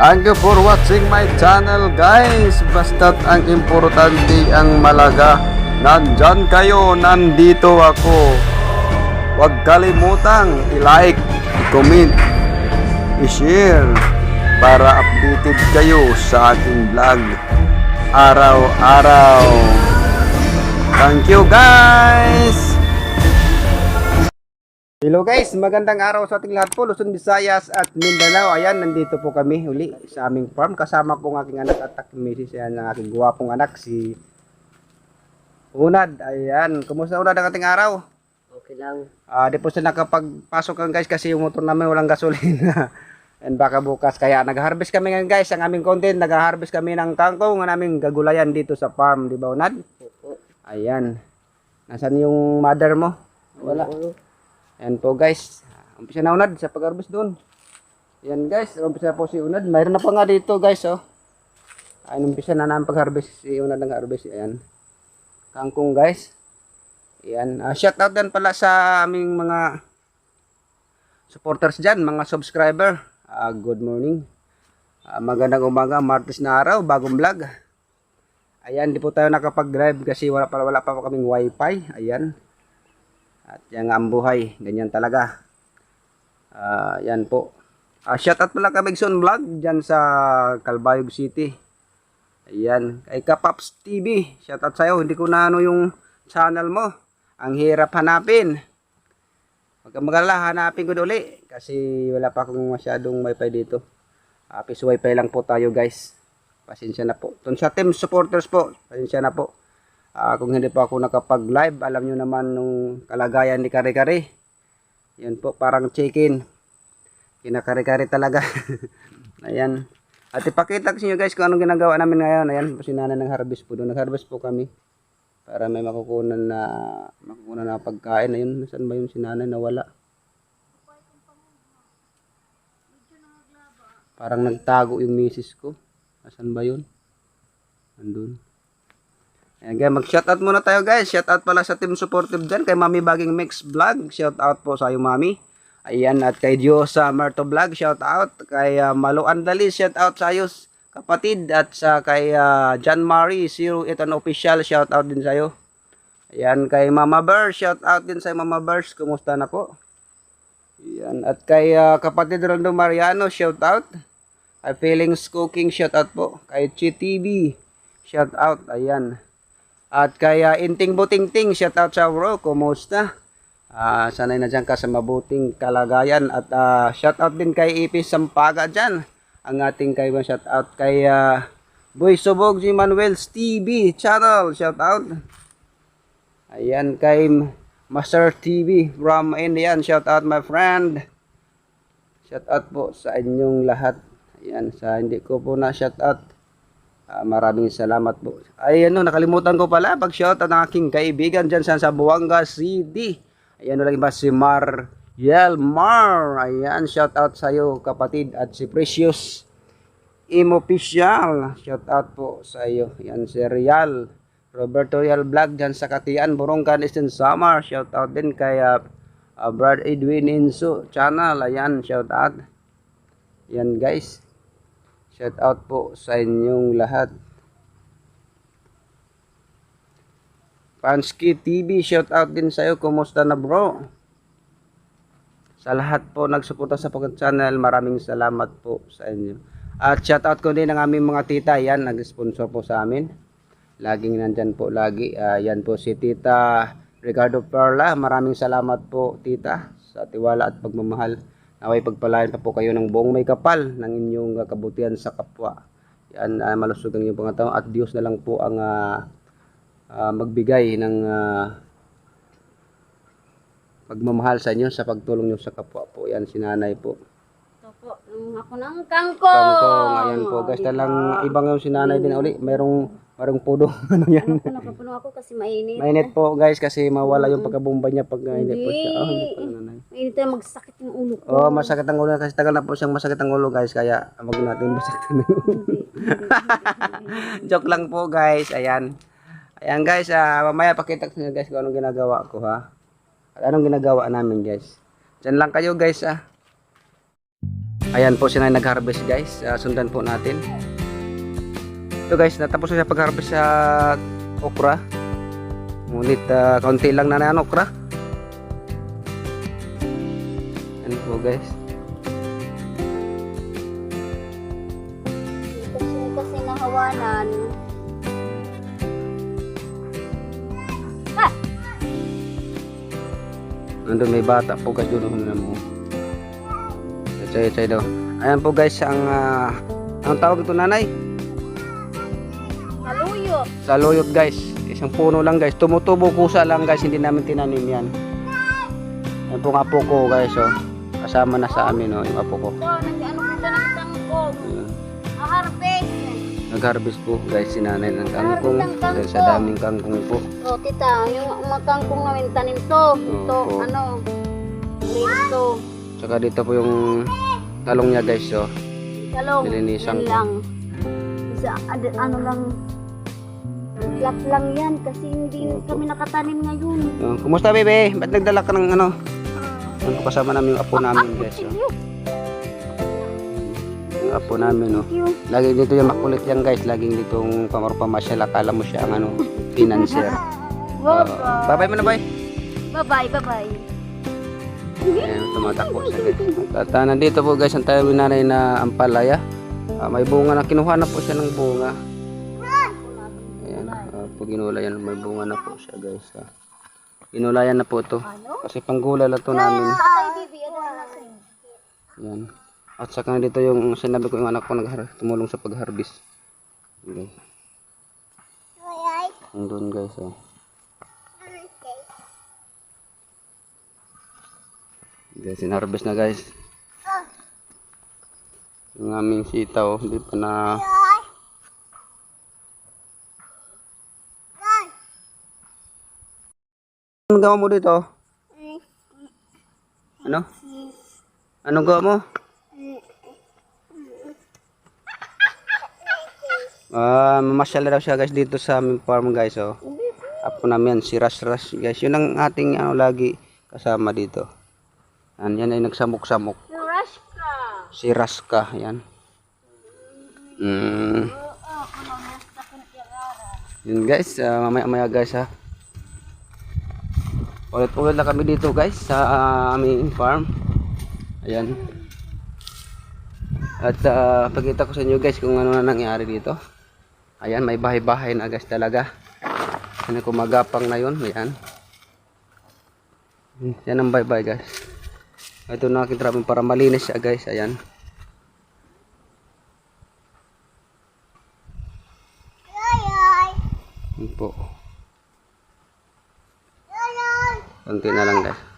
Thank you for watching my channel guys. Basta't ang importante ang malaga. Nandyan kayo, nandito ako. Huwag kalimutang i-like, i-comment, i-share para updated kayo sa aking vlog araw-araw. Thank you guys! Hello guys, magandang araw sa ating lahat po, Luzon, Visayas at Mindanao. Ayan, nandito po kami uli sa aming farm. Kasama po ang aking anak at aking misis. Ayan, ang aking guwapong anak, si Unad. Ayan, kumusta Unad ang ating araw? Okay lang. Ah, di po siya nakapagpasok kan guys kasi yung motor namin walang gasolina. And baka bukas kaya nag-harvest kami ngayon guys. Ang aming content, nag-harvest kami ng kangkong na naming gagulayan dito sa farm, di ba Unad? Oo. Ayan. Nasaan yung mother mo? Wala. Oo. Ayan po guys. Umpisa na unad sa pag-harvest doon. Ayan guys, umpisa po si unad. Mayroon na pa nga dito guys oh. Ayan, umpisa na namin pag-harvest si unad ng harvest. Ayan. Kangkong guys. Ayan. Uh, shout out din pala sa aming mga supporters dyan, mga subscriber. Ah, good morning. Ah, magandang umaga, Martes na araw, bagong vlog. Ayan, di po tayo nakapag-drive kasi wala pa, wala pa kaming wifi. Ayan. At yan ang buhay, ganyan talaga. Ah, yan po. Ah, shoutout pala kay Megson Vlog dyan sa Calbayog City. Ayan, kay Kapaps TV. Shoutout sa'yo, hindi ko na ano yung channel mo. Ang hirap hanapin. Huwag kang magalala, hanapin ko uli. Kasi wala pa akong masyadong wifi dito. Ah, piso wifi lang po tayo guys. Pasensya na po. Tun sa team supporters po, pasensya na po. Ah, kung hindi pa ako nakapag-live, alam nyo naman nung kalagayan ni Kare Kare. Yan po, parang chicken. Kinakare-kare talaga. Ayan. At ipakita ko sa inyo guys kung anong ginagawa namin ngayon. Ayan, po si nanay ng harvest po doon. Nag-harvest po kami. Para may makukunan na makukunan na pagkain. Ayun, saan ba yung si nanay nawala? Parang nagtago yung misis ko. Asan ba yun? Andun. Guys, mag-shoutout muna tayo guys. Shoutout pala sa team supportive dyan kay Mami Baging Mix Vlog. Shoutout po sa iyo Mami. Ayan, at kay Diyosa Marto Vlog, shoutout. Kay uh, Malo Andali, shoutout sa iyo kapatid. At sa kay uh, John Marie, Zero Eton Official, shoutout din sa iyo. Ayan, kay Mama Bear, shoutout din sa Mama Bears. Kumusta na po? Ayan, at kay uh, kapatid Rondo Mariano, shoutout. Kay Feelings Cooking, shoutout po. Kay Chi TV, shoutout. Ayan. At kaya Inting Butingting, shout out sa bro, kumusta? Ah, sanay na dyan ka sa mabuting kalagayan at ah, shout out din kay Ipis Sampaga dyan. Ang ating kay shout out kay ah, Boy Subog G. Manuel's TV channel, shout out. Ayan kay Master TV from Indian, shout out my friend. Shout out po sa inyong lahat. Ayan, sa hindi ko po na shout out. Ah, maraming salamat po. Ay ano, nakalimutan ko pala pag-shoutout ng aking kaibigan dyan sa, Buanga City. Ayan ulit ba si Mar Yelmar. Ayan, shoutout sa iyo kapatid at si Precious Imofficial. Shoutout po sa iyo. Ayan si Real. Roberto Real Vlog dyan sa Katian, Burongkan, Eastern Samar. Shoutout din kay uh, uh, Brad Edwin Inso channel. Ayan, shoutout. Ayan guys. Shout out po sa inyong lahat. Pansky TV, shout out din sa iyo. Kumusta na bro? Sa lahat po nagsuporta sa Pocket Channel, maraming salamat po sa inyo. At shout out ko din ang aming mga tita. Yan, nag-sponsor po sa amin. Laging nandyan po lagi. Ah, yan po si Tita Ricardo Perla. Maraming salamat po tita sa tiwala at pagmamahal. Naway pagpalain pa po kayo ng buong may kapal ng inyong uh, kabutihan sa kapwa. Yan, uh, malusog ang inyong pangatao at Diyos na lang po ang uh, uh, magbigay ng uh, pagmamahal sa inyo sa pagtulong nyo sa kapwa po. Yan, si nanay po. Nung ako ng kangkong. Kangkong, ayan po guys. Talang ibang yung si nanay din uli. Merong, merong pudo. ano yan? Ako, nakapuno ako kasi mainit. Mainit po guys kasi mawala yung pagkabomba niya pag uh, hindi po siya. Oh, hindi po nanay. Mainit tayo magsakit yung ulo ko. Oh, masakit ang ulo kasi tagal na po siyang masakit ang ulo guys kaya wag natin masakit ang ulo. Joke lang po guys. Ayan. Ayan guys, ah, mamaya pakita ko sa inyo guys kung anong ginagawa ko ha. At anong ginagawa namin guys. Diyan lang kayo guys ah. Ayan po sila nag-harvest guys. Ah, sundan po natin. Ito guys, natapos na siya pag-harvest sa okra. Ngunit ah, kaunti lang na na okra. Yan po guys. Kasi, kasi nahawanan. Ah! Nandun may bata po guys doon na mo. Chay chay daw. Ayan po guys ang ah, ang tawag ito nanay. Kaluyo. Saluyot guys. Isang puno lang guys. Tumutubo kusa lang guys. Hindi namin tinanim yan. Ayan po nga po ko guys oh. Kasama na sa amin oh, yung apo ko. Nag-ano kita ng kangkong. Ayan. Harvest. Nag-harvest po guys si nanay ng kangkong. Dahil sa daming kangkong po. O, tita, yung mga kangkong namin tanim to. Ito, ano. Tsaka dito po yung talong niya guys oh. Talong. Nilinisan ko. lang. Isa, ad- ano lang, flat lang yan kasi hindi kami nakatanim ngayon. Oh, kumusta bebe? Ba't nagdala ka ng ano? Po kasama namin yung apo namin guys oh. Yung apo namin oh. Yung, Lagi dito yung makulit yan guys. Laging ditong pamasyal. Akala mo siya ang ano, financier. wow, bye bye muna bye. bye-bye, bye-bye. Ayan, tumatakbo siya guys. At ah, nandito po guys ang tayo nanay na ampalaya. Ah, may bunga na. Kinuha na po siya ng bunga. Ayan. ah, pag ginulayan, may bunga na po siya guys. ah. Ginulayan na po to. Kasi panggulay lang to namin. Na? Ayan. At saka dito yung sinabi ko yung anak ko nag tumulong sa pag-harvest. Okay. Andun guys oh. Guys, in-harvest na guys. Yung aming sitaw, hindi pa na... Anong gawa mo dito? Ano? Anong gawa mo? Ah, mamasyal na daw siya guys dito sa aming farm guys oh. Apo namin si Ras Ras guys. Yun ang ating ano lagi kasama dito. Yan, yan ay nagsamok-samok. Rush ka. Si Raska, yan. Mm. Yun guys, ah, mamaya-maya guys ha. Ulit-ulit na kami dito guys sa ah, aming farm. Ayan. At uh, pagkita ko sa inyo guys kung ano na nangyari dito. Ayan, may bahay-bahay na guys talaga. Ano kumagapang na yun, ayan. Yan ang bye-bye guys. Ito na aking trabaho para malinis siya guys, ayan. Yun po. Konti na lang guys.